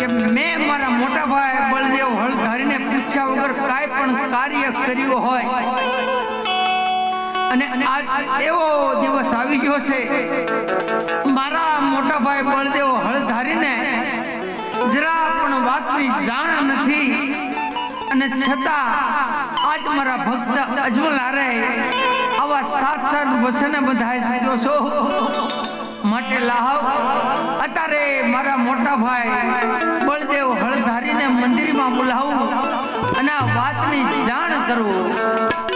કે મેં મારા મોટા ભાઈ બળદેવ હળધારીને પૂછ્યા વગર કાંઈ પણ કાર્ય કર્યું હોય. અને આજ એવો દિવસ આવી ગયો છે. મારા મોટા ભાઈ બળદેવ હળધારીને જરા પણ વાતની જાણ નથી. અને છતાં આજ મારા ભક્ત અજમલ આરે આવા સાત સાત વસને બધાય સીધો છો. માટે લાહવ અત્યારે મારા મોટા ભાઈ બળદેવ હળધારીને મંદિરમાં બોલાવું અને આ વાતની જાણ કરવું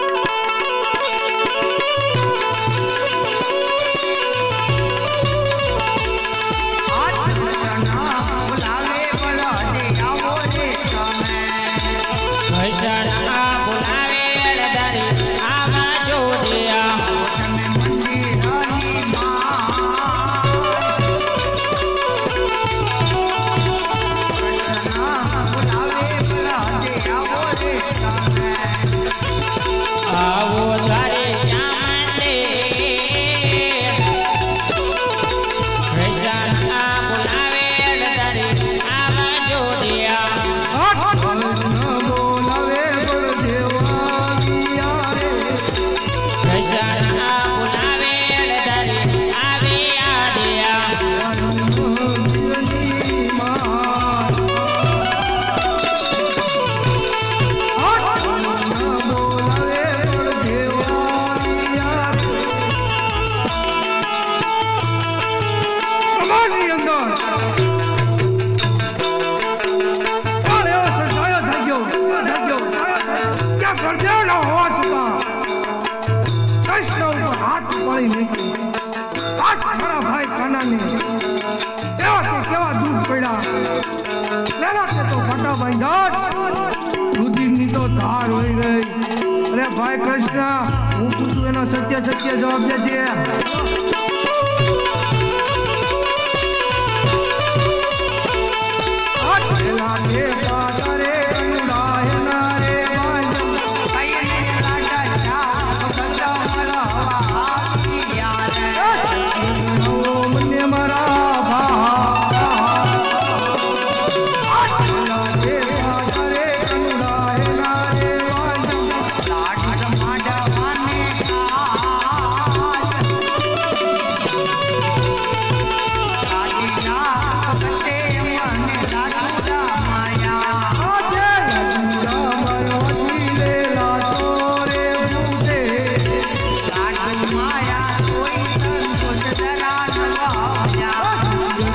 બળદે આવો કૃષ્ણ ઉપર હાથ પડી નીકળી હાથ મારા ભાઈ કાનાને કેવા તે કેવા દુઃખ પડ્યા લેલા કે તો ફટા બાંધ્યા રુધિરની તો ધાર હોઈ ગઈ અરે ભાઈ કૃષ્ણ હું પૂછું એનો સત્ય સત્ય જવાબ દેજે પેલા 家庭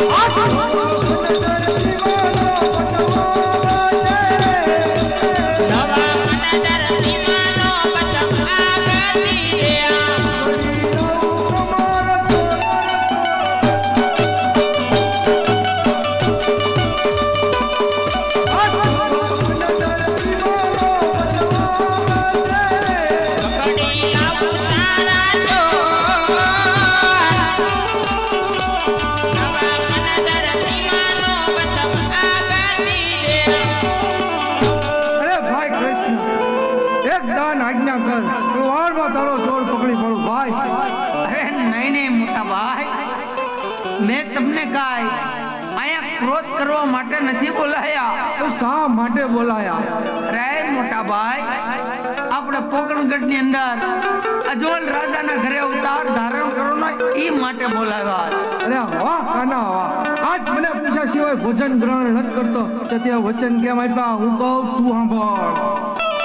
আগুন મેં તમને કાંઈ અહીંયા ક્રોધ કરવા માટે નથી બોલાયા. તો શા માટે બોલાયા? રે મોટા ભાઈ આપણે પોકરણગઢની અંદર અજોલ રાજાના ઘરે અવતાર ધારણ કરવાનો એ માટે બોલાવ્યા. અરે વાહ કાના વાહ. આજ મને પૂછ્યા સિવાય ભોજન ગ્રહણ નથી કરતો. તે વચન કેમ આપ્યા? હું કહું તું સાંભળ.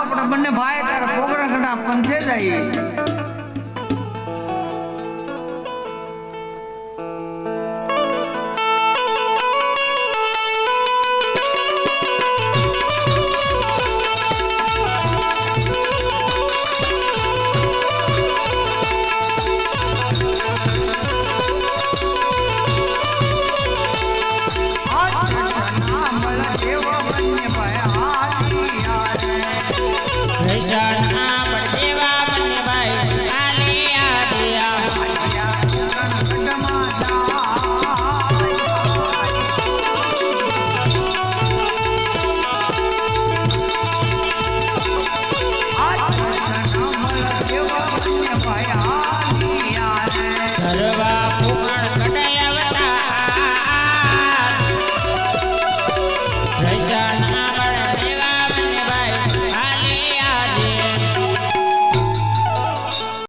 આપણે બંને ભાઈ તારે પોકરણગઢના પંથે જઈએ